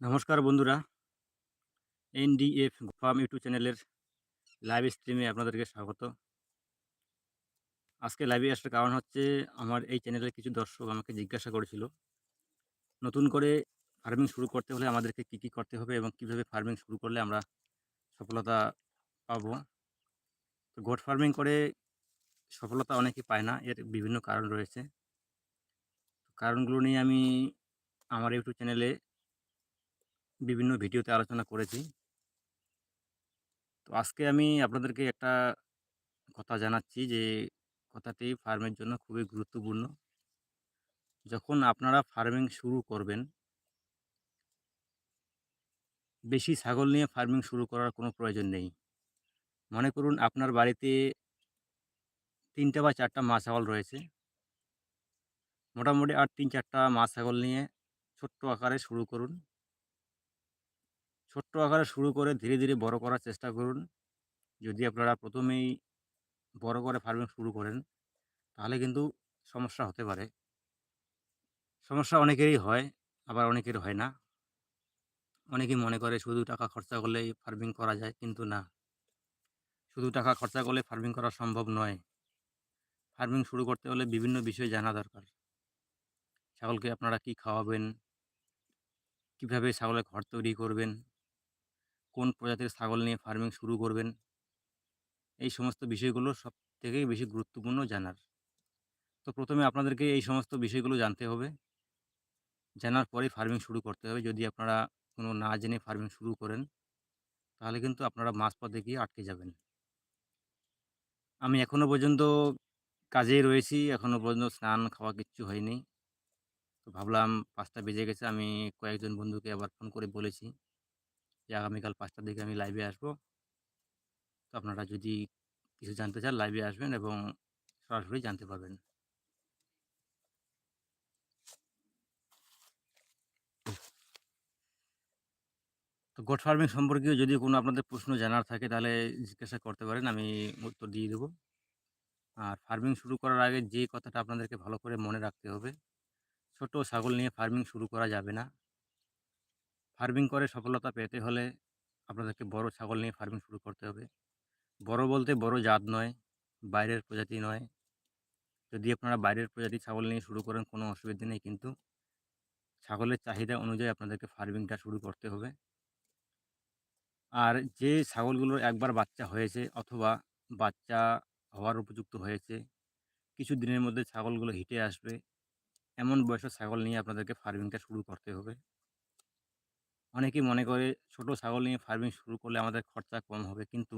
নমস্কার বন্ধুরা। NDF farm YouTube চ্যানেলের লাইভ স্ট্রিমে আপনাদেরকে স্বাগত। আজকে লাইভে আসার কারণ হচ্ছে, আমার এই চ্যানেলের কিছু দর্শক আমাকে জিজ্ঞাসা করেছিল, নতুন করে ফার্মিং শুরু করতে হলে আমাদেরকে কী কী করতে হবে এবং কীভাবে ফার্মিং শুরু করলে আমরা সফলতা পাবো। তো গোট ফার্মিং করে সফলতা অনেকে পায় না, এর বিভিন্ন কারণ রয়েছে। কারণগুলো নিয়ে আমি আমার ইউটিউব চ্যানেলে বিভিন্ন ভিডিওতে আলোচনা করেছি। তো আজকে আমি আপনাদেরকে একটা কথা জানাচ্ছি যে, কথাটি ফার্মের জন্য খুবই গুরুত্বপূর্ণ। যখন আপনারা ফার্মিং শুরু করবেন, বেশি ছাগল নিয়ে ফার্মিং শুরু করার কোনো প্রয়োজন নেই। মনে করুন আপনার বাড়িতে তিনটা বা চারটা মা ছাগল রয়েছে। মোটামুটি আর তিন চারটা মা ছাগল নিয়ে ছোট্ট আকারে শুরু করুন। ছোট্ট আকারে শুরু করে ধীরে ধীরে বড় করার চেষ্টা করুন। যদি আপনারা প্রথমেই বড় করে ফার্মিং শুরু করেন, তাহলে কিন্তু সমস্যা হতে পারে। সমস্যা অনেকেরই হয়, আবার অনেকের হয় না। অনেকেই মনে করে শুধু টাকা খরচা করলেই ফার্মিং করা যায়, কিন্তু না। শুধু টাকা খরচা করলে ফার্মিং করা সম্ভব নয়। ফার্মিং শুরু করতে হলে বিভিন্ন বিষয় জানা দরকার। ছাগলকে আপনারা কি খাওয়াবেন? কীভাবে ছাগলের ঘর তৈরি করবেন? কোন প্রজাতির ছাগল নিয়ে ফার্মিং শুরু করবেন? এই সমস্ত বিষয়গুলো সব থেকেই বেশি গুরুত্বপূর্ণ জানার। তো প্রথমে আপনাদেরকে এই সমস্ত বিষয়গুলো জানতে হবে। জানার পরেই ফার্মিং শুরু করতে হবে। যদি আপনারা কোনো না জেনে ফার্মিং শুরু করেন, তাহলে কিন্তু আপনারা মাঝপথে গিয়ে আটকে যাবেন। আমি এখনও পর্যন্ত কাজেই রয়েছি। এখনও পর্যন্ত স্নান খাওয়া কিচ্ছু হয়নি। তো ভাবলাম পাঁচটা বেজে গেছে। আমি কয়েকজন বন্ধুকে আবার ফোন করে বলেছি। যে আগামীকাল পাঁচটার দিকে আমি লাইভে আসব। তো আপনারা যদি কিছু জানতে চান লাইভে আসবেন এবং সরাসরি জানতে পারবেন। তো গোট ফার্মিং সম্পর্কে যদি কোনো আপনাদের প্রশ্ন জানার থাকে, তাহলে জিজ্ঞাসা করতে পারেন, আমি উত্তর দিয়ে দেবো। আর ফার্মিং শুরু করার আগে যে কথাটা আপনাদেরকে ভালো করে মনে রাখতে হবে, ছোট ছাগল নিয়ে ফার্মিং শুরু করা যাবে না। ফার্মিং করে সফলতা পেতে হলে আপনাদেরকে বড় ছাগল নিয়ে ফার্মিং শুরু করতে হবে। বড় বলতে বড় জাত নয়, বাইরের প্রজাতি নয়। যদি আপনারা বাইরের প্রজাতি ছাগল নিয়ে শুরু করেন কোনো অসুবিধা নেই, কিন্তু ছাগলের চাহিদা অনুযায়ী আপনাদেরকে ফার্মিংটা শুরু করতে হবে। আর যে ছাগলগুলোর একবার বাচ্চা হয়েছে অথবা বাচ্চা হওয়ার উপযুক্ত হয়েছে, কিছু দিনের মধ্যে ছাগলগুলো হিটে আসবে, এমন বয়সের ছাগল নিয়ে আপনাদেরকে ফার্মিংটা শুরু করতে হবে। অনেকেই মনে করে ছোট ছাগল নিয়ে ফার্মিং শুরু করলে আমাদের খরচা কম হবে। কিন্তু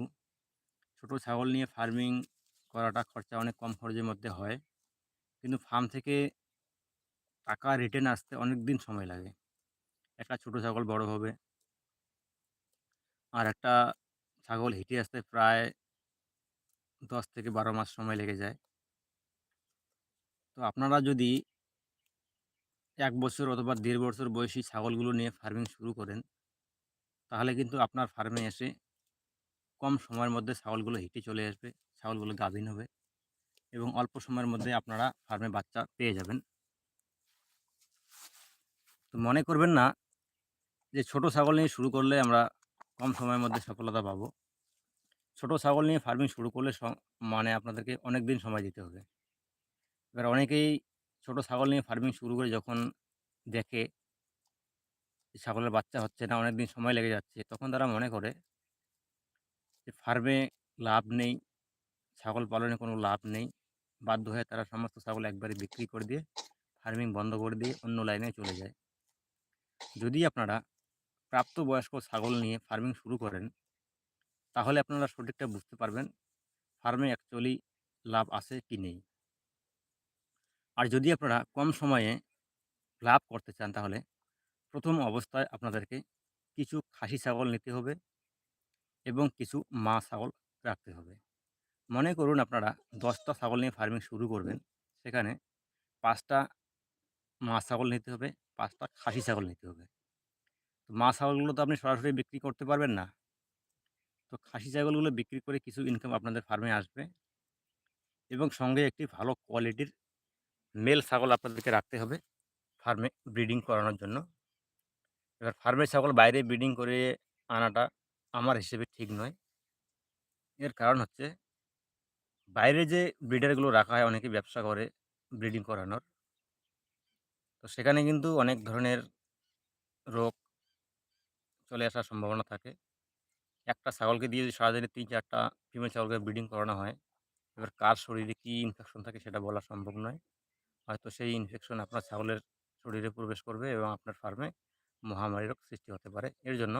ছোট ছাগল নিয়ে ফার্মিং করাটা খরচা অনেক কম খরচের মধ্যে হয়। কিন্তু ফার্ম থেকে টাকা রিটার্ন আসতে অনেক দিন সময় লাগে। একটা ছোট ছাগল বড় হবে। আর একটা ছাগল হিটে আসতে প্রায় দশ থেকে বারো মাস সময় লেগে যায়। তো আপনারা যদি এক বছর অথবা দেড় বছর বয়সী ছাগলগুলো নিয়ে ফার্মিং শুরু করেন, তাহলে কিন্তু আপনার ফার্মে এসে কম সময়ের মধ্যে ছাগলগুলো হিটে চলে আসবে, ছাগলগুলো গাভিন হবে এবং অল্প সময়ের মধ্যে আপনারা ফার্মে বাচ্চা পেয়ে যাবেন। তো মনে করবেন না যে ছোট ছাগল নিয়ে শুরু করলে আমরা কম সময়ের মধ্যে সফলতা পাবো। ছোট ছাগল নিয়ে ফার্মিং শুরু করলে মানে আপনাদেরকে অনেক দিন সময় দিতে হবে। এবার অনেকেই ছোট ছাগল নিয়ে ফার্মিং শুরু করে যখন দেখে ছাগলের বাচ্চা হচ্ছে না অনেক দিন সময় লেগে যাচ্ছে, তখন তারা মনে করে যে ফার্মে লাভ নেই, ছাগল পালনে কোনো লাভ নেই। বাধ্য হয়ে তারা সমস্ত ছাগল একবারে বিক্রি করে দিয়ে ফার্মিং বন্ধ করে দিয়ে অন্য লাইনে চলে যায়। যদি আপনারা প্রাপ্তবয়স্ক ছাগল নিয়ে ফার্মিং শুরু করেন, তাহলে আপনারা সঠিকটা বুঝতে পারবেন ফার্মে অ্যাকচুয়ালি লাভ আছে কি নেই। আর যদি আপনারা কম সময়ে লাভ করতে চান তাহলে প্রথম অবস্থায় আপনাদেরকে কিছু খাসি ছাগল নিতে হবে এবং কিছু মা ছাগল রাখতে হবে। মনে করুন আপনারা দশটা ছাগল নিয়ে ফার্মিং শুরু করবেন, সেখানে পাঁচটা মা ছাগল নিতে হবে, পাঁচটা খাসি ছাগল নিতে হবে। তো মা ছাগলগুলো তো আপনি সরাসরি বিক্রি করতে পারবেন না। তো খাসি ছাগলগুলো বিক্রি করে কিছু ইনকাম আপনাদের ফার্মে আসবে এবং সঙ্গে একটি ভালো কোয়ালিটির মেল ছাগল আপনাদেরকে রাখতে হবে ফার্মে ব্রিডিং করানোর জন্য এবার ফার্মের ছাগল বাইরে ব্রিডিং করে আনাটা আমার হিসেবে ঠিক নয়। এর কারণ হচ্ছে বাইরে যে ব্রিডারগুলো রাখা হয় অনেকে ব্যবসা করে ব্রিডিং করানোর। তো সেখানে কিন্তু অনেক ধরনের রোগ চলে আসার সম্ভাবনা থাকে। একটা ছাগলকে দিয়ে যদি সারাদিনে ৩-৪ টা ফিমেল ছাগলকে ব্রিডিং করানো হয়, এবার কার শরীরে কী ইনফেকশন থাকে সেটা বলা সম্ভব নয়। হয়তো সেই ইনফেকশন আপনার ছাগলের শরীরে প্রবেশ করবে এবং আপনার ফার্মে মহামারী রোগ সৃষ্টি হতে পারে। এর জন্য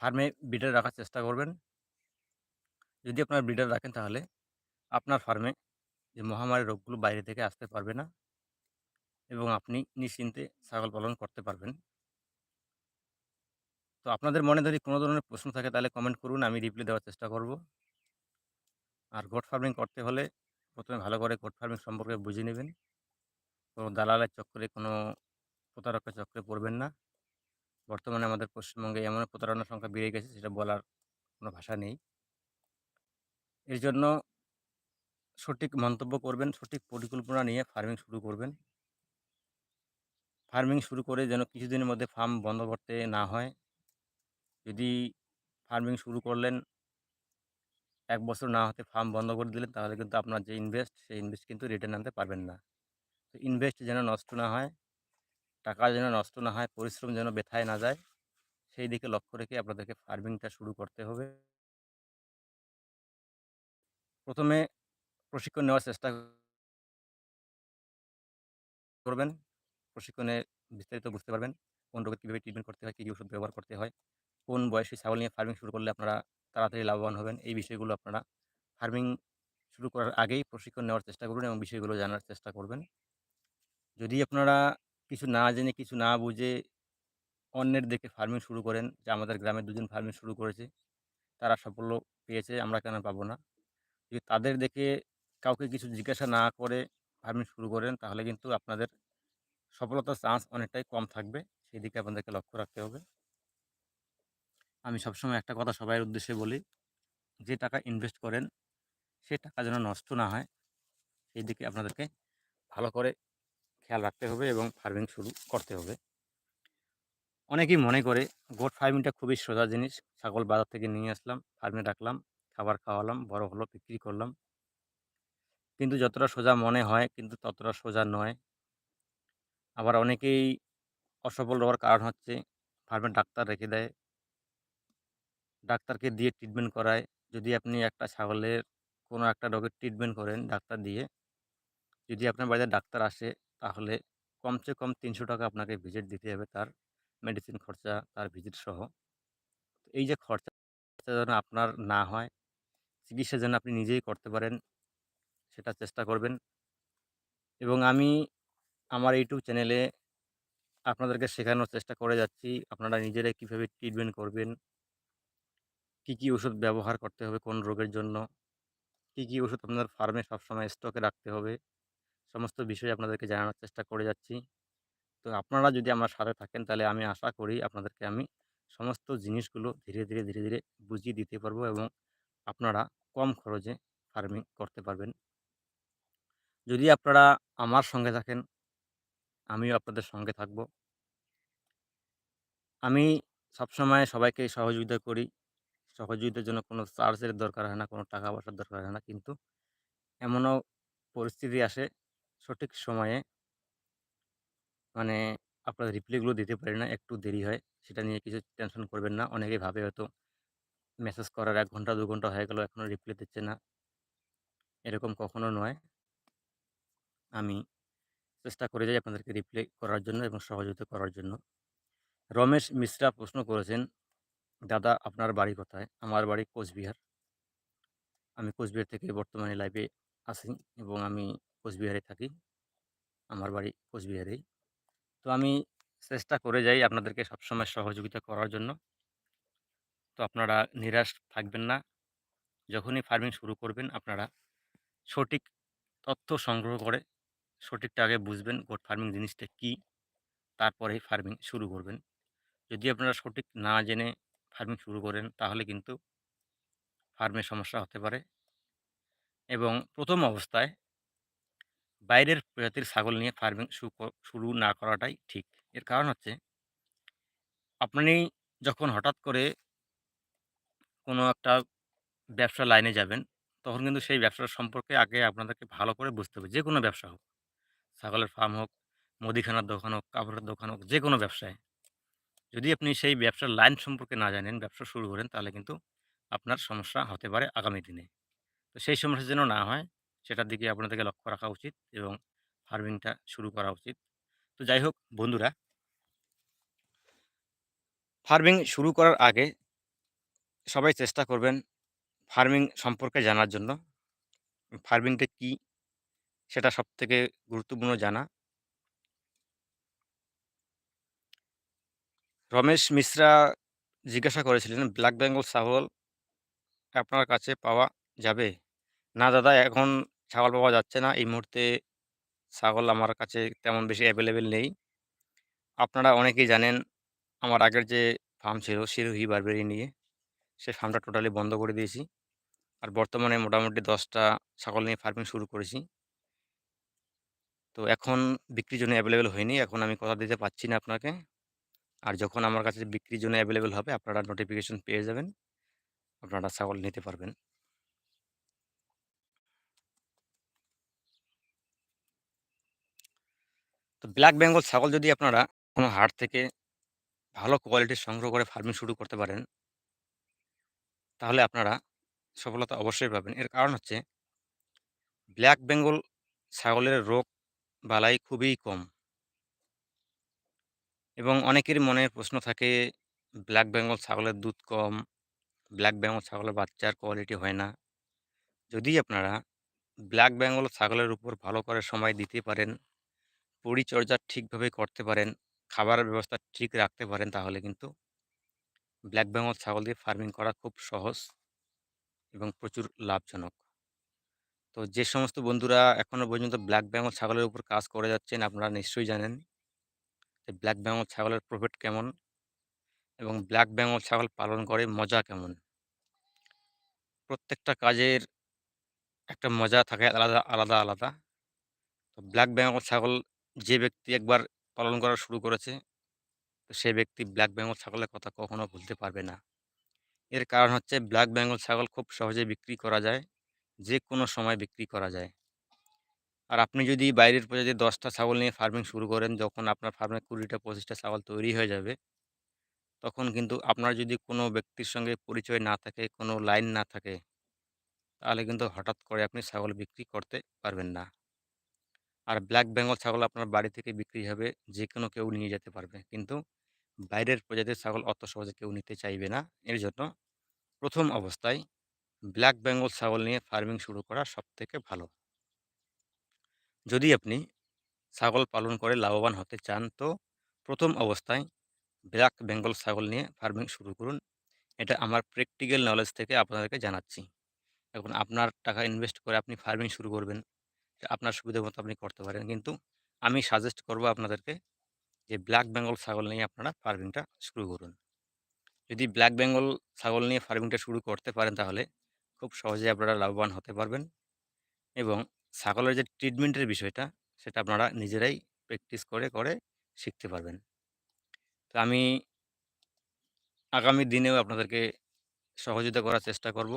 ফার্মে ব্রিডার রাখার চেষ্টা করবেন। যদি আপনার ব্রিডার রাখেন তাহলে আপনার ফার্মে যে মহামারী রোগগুলো বাইরে থেকে আসতে পারবে না এবং আপনি নিশ্চিন্তে ছাগল পালন করতে পারবেন। তো আপনাদের মনে যদি কোনো ধরনের প্রশ্ন থাকে তাহলে কমেন্ট করুন, আমি রিপ্লাই দেওয়ার চেষ্টা করব। আর গোট ফার্মিং করতে হলে প্রথমে ভালো করে গোট ফার্মিং সম্পর্কে বুঝে নিবেন। কোনো দালালের চক্করে কোনো প্রতারকের চক্রে পড়বেন না। বর্তমানে আমাদের পশ্চিমবঙ্গে এমন প্রতারণার সংখ্যা বেড়ে গেছে সেটা বলার কোনো ভাষা নেই। এর জন্য সঠিক মন্তব্য করবেন, সঠিক পরিকল্পনা নিয়ে ফার্মিং শুরু করবেন। ফার্মিং শুরু করে যেন কিছুদিনের মধ্যে ফার্ম বন্ধ করতে না হয়। যদি ফার্মিং শুরু করলেন এক বছর না হতে ফার্ম বন্ধ করে দিলেন তাহলে কিন্তু আপনার যে ইনভেস্ট সেই ইনভেস্ট কিন্তু রিটার্ন আনতে পারবেন না। ইনভেস্ট যেন নষ্ট না হয়, টাকা যেন নষ্ট না হয়, পরিশ্রম যেন বৃথায় না যায়, সেই দিকে লক্ষ্য রেখে আপনাদেরকে ফার্মিংটা শুরু করতে হবে। প্রথমে প্রশিক্ষণ নেওয়ার চেষ্টা করবেন। প্রশিক্ষণে বিস্তারিত বুঝতে পারবেন। কোন রোগে কীভাবে ট্রিটমেন্ট করতে হয়, কী, কী ওষুধ ব্যবহার করতে হয়, কোন বয়সে ছাগল নিয়ে ফার্মিং শুরু করলে আপনারা তাড়াতাড়ি লাভবান হবেন। এই বিষয়গুলো আপনারা ফার্মিং শুরু করার আগেই প্রশিক্ষণ নেওয়ার চেষ্টা করবেন এবং বিষয়গুলো জানার চেষ্টা করবেন। যদি আপনারা কিছু না জেনে, কিছু না বুঝে অন্যের দেখে ফার্মিং শুরু করেন যে আমাদের গ্রামে দুজন ফার্মিং শুরু করেছে, তারা সাফল্য পেয়েছে, আমরা কেন পাবো না? যদি তাদের দেখে কাউকে কিছু জিজ্ঞাসা না করে ফার্মিং শুরু করেন তাহলে কিন্তু আপনাদের সফলতার চান্স অনেকটাই কম থাকবে। সেদিকে আপনাদেরকে লক্ষ্য রাখতে হবে। আমি সবসময় একটা কথা সবাইয়ের উদ্দেশ্যে বলি, যে টাকা ইনভেস্ট করেন সে টাকা যেন নষ্ট না হয়, সেই দিকে আপনাদেরকে ভালো করে খেয়াল রাখতে হবে এবং ফার্মিং শুরু করতে হবে। অনেকেই মনে করে গোট ফার্মিংটা খুবই সোজা জিনিস। ছাগল বাজার থেকে নিয়ে আসলাম, ফার্মে রাখলাম, খাবার খাওয়ালাম, বড় হলো, বিক্রি করলাম। কিন্তু যতটা সোজা মনে হয় কিন্তু ততটা সোজা নয়। আবার অনেকেই অসফল হওয়ার কারণ হচ্ছে ফার্মে ডাক্তার রেখে দেয়। ডাক্তারকে দিয়ে ট্রিটমেন্ট করায়। যদি আপনি একটা ছাগলের কোনো একটা রোগের ট্রিটমেন্ট করেন ডাক্তার দিয়ে, যদি আপনার বাড়িতে ডাক্তার আসে তাহলে কমসে কম ৳৩০০ আপনাকে ভিজিট দিতে হবে তার মেডিসিন খরচা, তার ভিজিট সহ। এই যে খরচা যেন আপনার না হয়, চিকিৎসা যেন আপনি নিজেই করতে পারেন, সেটা চেষ্টা করবেন। এবং আমি আমার ইউটিউব চ্যানেলে আপনাদেরকে শেখানোর চেষ্টা করে যাচ্ছি, আপনারা নিজেরাই কীভাবে ট্রিটমেন্ট করবেন। কী, কী ওষুধ ব্যবহার করতে হবে কোন রোগের জন্য, কী, কী ওষুধ আপনার ফার্মে সবসময় স্টকে রাখতে হবে, সমস্ত বিষয় আপনাদেরকে জানানোর চেষ্টা করে যাচ্ছি। তো আপনারা যদি আমার সাথে থাকেন তাহলে আমি আশা করি আপনাদেরকে আমি সমস্ত জিনিসগুলো ধীরে, ধীরে, ধীরে, ধীরে বুঝিয়ে দিতে পারব এবং আপনারা কম খরচে ফার্মিং করতে পারবেন। যদি আপনারা আমার সঙ্গে থাকেন, আমিও আপনাদের সঙ্গে থাকব আমি সবসময় সবাইকে সহযোগিতা করি। সহযোগিতার জন্য কোনো চার্জের দরকার হয় না, কোনো টাকা পয়সার দরকার হয় না। কিন্তু এমনও পরিস্থিতি আসে সঠিক সময়ে মানে আপনার রিপ্লাইগুলো দিতে পারি না, একটু দেরি হয়। সেটা নিয়ে কিছু টেনশন করবেন না। অনেকেই ভাবে হয়তো মেসেজ করার এক ঘণ্টা দু ঘণ্টা হয়ে গেল এখনও রিপ্লাই দিচ্ছে না। এরকম কখনো নয়। আমি চেষ্টা করে যাই আপনাদেরকে রিপ্লাই করার জন্য এবং সহযোগিতা করার জন্য। রমেশ মিশ্রা প্রশ্ন করেছেন, "দাদা আপনার বাড়ি কোথায়?" আমার বাড়ি কোচবিহার। আমি কোচবিহার থেকে বর্তমানে লাইভে আসি এবং আমি কোচবিহারে থাকি। আমার বাড়ি কোচবিহারেই। তো আমি চেষ্টা করে যাই আপনাদেরকে সবসময় সহযোগিতা করার জন্য। তো আপনারা নিরাশ থাকবেন না। যখনই ফার্মিং শুরু করবেন, আপনারা সঠিক তথ্য সংগ্রহ করে, সঠিকটা আগে বুঝবেন গোট ফার্মিং জিনিসটা কী? তারপরেই ফার্মিং শুরু করবেন। যদি আপনারা সঠিক না জেনে ফার্মিং শুরু করেন, তাহলে কিন্তু ফার্মে সমস্যা হতে পারে। এবং প্রথম অবস্থায় বাইরের প্রজাতির ছাগল নিয়ে ফার্মিং শুরু না করাটাই ঠিক। এর কারণ হচ্ছে আপনি যখন হঠাৎ করে কোনো একটা ব্যবসার লাইনে যাবেন, তখন কিন্তু সেই ব্যবসার সম্পর্কে আগে আপনাদেরকে ভালো করে বুঝতে হবে। যে কোনো ব্যবসা হোক। ছাগলের ফার্ম হোক, মুদিখানার দোকান হোক, কাপড়ের দোকান হোক, যে কোনো ব্যবসায়। যদি আপনি সেই ব্যবসার লাইন সম্পর্কে না জানেন, ব্যবসা শুরু করেন তাহলে কিন্তু আপনার সমস্যা হতে পারে আগামী দিনে। তো সেই সমস্যা যেন না হয় সেটার দিকে আপনাদেরকে লক্ষ্য রাখা উচিত এবং ফার্মিংটা শুরু করা উচিত। তো যাই হোক বন্ধুরা ফার্মিং শুরু করার আগে সবাই চেষ্টা করবেন ফার্মিং সম্পর্কে জানার জন্য। ফার্মিংটা কী? সেটা সবথেকে গুরুত্বপূর্ণ জানা। রমেশ মিশ্রা জিজ্ঞাসা করেছিলেন, ব্ল্যাক বেঙ্গল ছাগল আপনার কাছে পাওয়া যাবে? না দাদা এখন ছাগল পাওয়া যাচ্ছে না। এই মুহূর্তে ছাগল আমার কাছে তেমন বেশি অ্যাভেলেবেল নেই। আপনারা অনেকেই জানেন আমার আগের যে ফার্ম ছিল সিরোহি বারবেরি নিয়ে, সে ফার্মটা টোটালি বন্ধ করে দিয়েছি। আর বর্তমানে মোটামুটি দশটা ছাগল নিয়ে ফার্মিং শুরু করেছি। তো এখন বিক্রির জন্য অ্যাভেলেবেল হয়নি। এখন আমি কথা দিতে পারছি না আপনাকে। আর যখন আমার কাছে বিক্রির জন্য অ্যাভেলেবেল হবে আপনারা নোটিফিকেশন পেয়ে যাবেন। আপনারা ছাগল নিতে পারবেন। তো ব্ল্যাক বেঙ্গল ছাগল যদি আপনারা কোনো হাট থেকে ভালো কোয়ালিটির সংগ্রহ করে ফার্মিং শুরু করতে পারেন তাহলে আপনারা সফলতা অবশ্যই পাবেন। এর কারণ হচ্ছে ব্ল্যাক বেঙ্গল ছাগলের রোগ বালাই খুবই কম। এবং অনেকের মনে প্রশ্ন থাকে ব্ল্যাক বেঙ্গল ছাগলের দুধ কম, ব্ল্যাক বেঙ্গল ছাগলের বাচ্চার কোয়ালিটি হয় না। যদি আপনারা ব্ল্যাক বেঙ্গল ছাগলের উপর ভালো করে সময় দিতে পারেন, পরিচর্যা ঠিকভাবে করতে পারেন, খাবারের ব্যবস্থা ঠিক রাখতে পারেন তাহলে কিন্তু ব্ল্যাক বেঙ্গল ছাগল দিয়ে ফার্মিং করা খুব সহজ এবং প্রচুর লাভজনক। তো যে সমস্ত বন্ধুরা এখনও পর্যন্ত ব্ল্যাক বেঙ্গল ছাগলের উপর কাজ করে যাচ্ছেন আপনারা নিশ্চয়ই জানেন যে ব্ল্যাক বেঙ্গল ছাগলের প্রফিট কেমন এবং ব্ল্যাক বেঙ্গল ছাগল পালন করে মজা কেমন। প্রত্যেকটা কাজের একটা মজা থাকে আলাদা, আলাদা, আলাদা। তো ব্ল্যাক বেঙ্গল ছাগল যে ব্যক্তি একবার পালন করা শুরু করেছে, তো সে ব্যক্তি ব্ল্যাক বেঙ্গল ছাগলের কথা কখনো ভুলতে পারবে না। এর কারণ হচ্ছে ব্ল্যাক বেঙ্গল ছাগল খুব সহজে বিক্রি করা যায়, যে কোনো সময় বিক্রি করা যায়। আর আপনি যদি বাইরের প্রজাতির ১০ টা ছাগল নিয়ে ফার্মিং শুরু করেন, যখন আপনার ফার্মে কুড়িটা পঁচিশটা ছাগল তৈরি হয়ে যাবে তখন কিন্তু আপনার যদি কোনো ব্যক্তির সঙ্গে পরিচয় না থাকে, কোনো লাইন না থাকে তাহলে কিন্তু হঠাৎ করে আপনি ছাগল বিক্রি করতে পারবেন না। আর ব্ল্যাক বেঙ্গল ছাগল আপনার বাড়ি থেকে বিক্রি হবে, যে কোনো কেউ নিয়ে যেতে পারবে। কিন্তু বাইরের প্রজাতির ছাগল অত সহজে কেউ নিতে চাইবে না। এর জন্য প্রথম অবস্থায় ব্ল্যাক বেঙ্গল ছাগল নিয়ে ফার্মিং শুরু করা সবথেকে ভালো। যদি আপনি ছাগল পালন করে লাভবান হতে চান তো প্রথম অবস্থায় ব্ল্যাক বেঙ্গল ছাগল নিয়ে ফার্মিং শুরু করুন। এটা আমার প্র্যাকটিক্যাল নলেজ থেকে আপনাদেরকে জানাচ্ছি। এখন আপনার টাকা ইনভেস্ট করে আপনি ফার্মিং শুরু করবেন। আপনার সুবিধা মতো আপনি করতে পারেন। কিন্তু আমি সাজেস্ট করব আপনাদেরকে যে ব্ল্যাক বেঙ্গল ছাগল নিয়ে আপনারা ফার্মিংটা শুরু করুন। যদি ব্ল্যাক বেঙ্গল ছাগল নিয়ে ফার্মিংটা শুরু করতে পারেন তাহলে খুব সহজেই আপনারা লাভবান হতে পারবেন এবং ছাগলের যে ট্রিটমেন্টের বিষয়টা সেটা আপনারা নিজেরাই প্র্যাকটিস করে, করে শিখতে পারবেন। তো আমি আগামী দিনেও আপনাদেরকে সহযোগিতা করার চেষ্টা করব।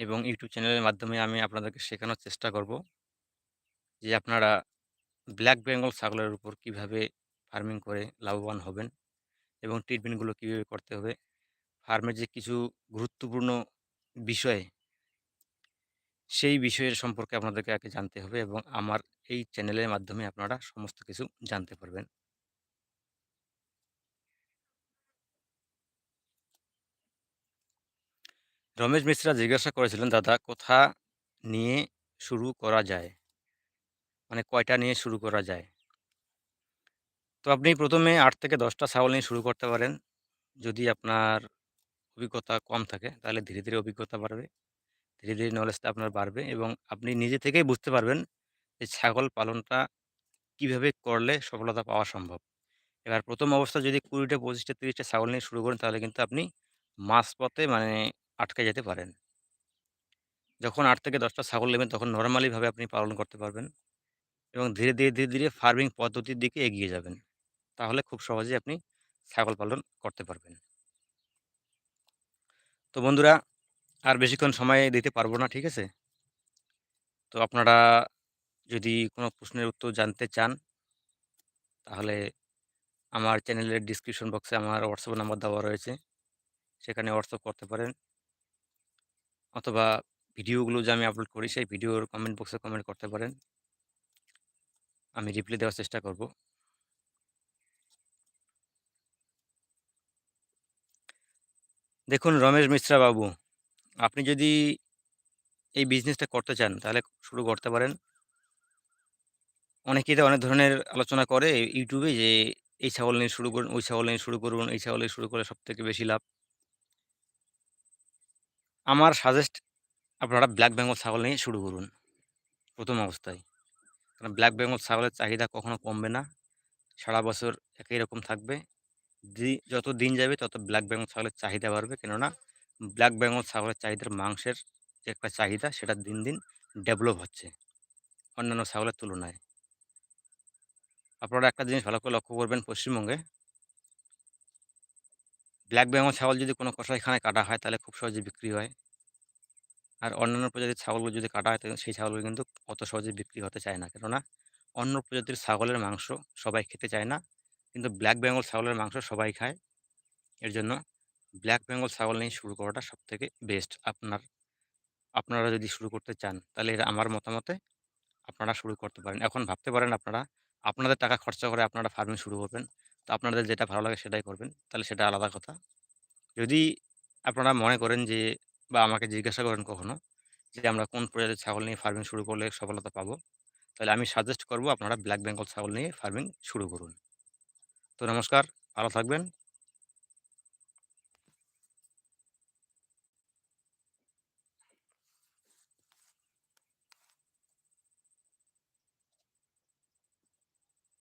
এবং ইউটিউব চ্যানেলের মাধ্যমে আমি আপনাদেরকে শেখানোর চেষ্টা করব। যে আপনারা ব্ল্যাক বেঙ্গল ছাগলের উপর কীভাবে ফার্মিং করে লাভবান হবেন এবং ট্রিটমেন্টগুলো কীভাবে করতে হবে। ফার্মের যে কিছু গুরুত্বপূর্ণ বিষয়, সেই বিষয়ের সম্পর্কে আপনাদেরকে আগে জানতে হবে এবং আমার এই চ্যানেলের মাধ্যমে আপনারা সমস্ত কিছু জানতে পারবেন। রমেশ মিশ্রা জিজ্ঞাসা করেছিলেন, "দাদা কোথা নিয়ে শুরু করা যায়? মানে কয়টা নিয়ে শুরু করা যায়?" তো আপনি প্রথমে আট থেকে দশটা ছাগল নিয়ে শুরু করতে পারেন। যদি আপনার অভিজ্ঞতা কম থাকে তাহলে ধীরে, ধীরে অভিজ্ঞতা বাড়বে। ধীরে, ধীরে নলেজটা আপনার বাড়বে এবং আপনি নিজে থেকেই বুঝতে পারবেন যে ছাগল পালনটা কীভাবে করলে সফলতা পাওয়া সম্ভব। এবার প্রথম অবস্থা যদি ২০ টা, ২৫ টা, ৩০ টা ছাগল নিয়ে শুরু করেন তাহলে কিন্তু আপনি মাঝপথে মানে আটকে যেতে পারেন। যখন আট থেকে দশটা ছাগল নেবেন তখন নর্মালিভাবে আপনি পালন করতে পারবেন এবং ধীরে, ধীরে, ধীরে, ধীরে ফার্মিং পদ্ধতির দিকে এগিয়ে যাবেন। তাহলে খুব সহজেই আপনি ছাগল পালন করতে পারবেন। তো বন্ধুরা আর বেশিক্ষণ সময় দিতে পারব না, ঠিক আছে? তো আপনারা যদি কোনো প্রশ্নের উত্তর জানতে চান তাহলে আমার চ্যানেলের ডিসক্রিপশন বক্সে আমার হোয়াটসঅ্যাপ নাম্বার দেওয়া রয়েছে। সেখানে হোয়াটসঅ্যাপ করতে পারেন। অথবা ভিডিওগুলো যে আমি আপলোড করি সেই ভিডিওর কমেন্ট বক্সে কমেন্ট করতে পারেন। আমি রিপ্লাই দেওয়ার চেষ্টা করব। দেখুন রমেশ মিশ্রা বাবু, আপনি যদি এই বিজনেসটা করতে চান তাহলে শুরু করতে পারেন। অনেকেই তো অনেক ধরনের আলোচনা করে ইউটিউবে যে এই ছাগল নিয়ে শুরু করুন, ওই ছাগল নিয়ে শুরু করুন, এই ছাগল নিয়ে শুরু করলে সবথেকে বেশি লাভ। আমার সাজেস্ট আপনারা ব্ল্যাক বেঙ্গল ছাগল নিয়ে শুরু করুন, প্রথম অবস্থায়। কারণ ব্ল্যাক বেঙ্গল ছাগলের চাহিদা কখনো কমবে না। সারা বছর একই রকম থাকবে। যত দিন যাবে তত ব্ল্যাক বেঙ্গল ছাগলের চাহিদা বাড়বে। কেননা ব্ল্যাক বেঙ্গল ছাগলের চাহিদার মাংসের যে একটা চাহিদা সেটা দিন, দিন ডেভেলপ হচ্ছে অন্যান্য ছাগলের তুলনায়। আপনারা একটা জিনিস ভালো করে লক্ষ্য করবেন পশ্চিমবঙ্গে ব্ল্যাক বেঙ্গল ছাগল যদি কোনো কসাইখানায় কাটা হয়, তাহলে খুব সহজে বিক্রি হয়। আর অন্যান্য প্রজাতির ছাগলগুলো যদি কাটা হয় সেই ছাগলগুলো কিন্তু অত সহজে বিক্রি হতে চায় না। কেননা, অন্য প্রজাতির ছাগলের মাংস সবাই খেতে চায় না। কিন্তু ব্ল্যাক বেঙ্গল ছাগলের মাংস সবাই খায়। এর জন্য ব্ল্যাক বেঙ্গল ছাগল নিয়ে শুরু করাটা সবথেকে বেস্ট আপনার, আপনারা যদি শুরু করতে চান, তাহলে এটা আমার মতামতে আপনারা শুরু করতে পারেন। এখন ভাবতে পারেন আপনারা, আপনাদের টাকা খরচা করে আপনারা ফার্মিং শুরু করবেন। তো আপনাদের যেটা ভালো লাগে সেটাই করবেন। তাহলে সেটা আলাদা কথা। যদি আপনারা মনে করেন যে বা আমাকে জিজ্ঞাসা করেন কখনো যে আমরা কোন প্রজাতির ছাগল নিয়ে ফার্মিং শুরু করলে সফলতা পাবো? তাহলে আমি সাজেস্ট করব আপনারা ব্ল্যাক বেঙ্গল ছাগল নিয়ে ফার্মিং শুরু করুন। তো নমস্কার, ভালো থাকবেন।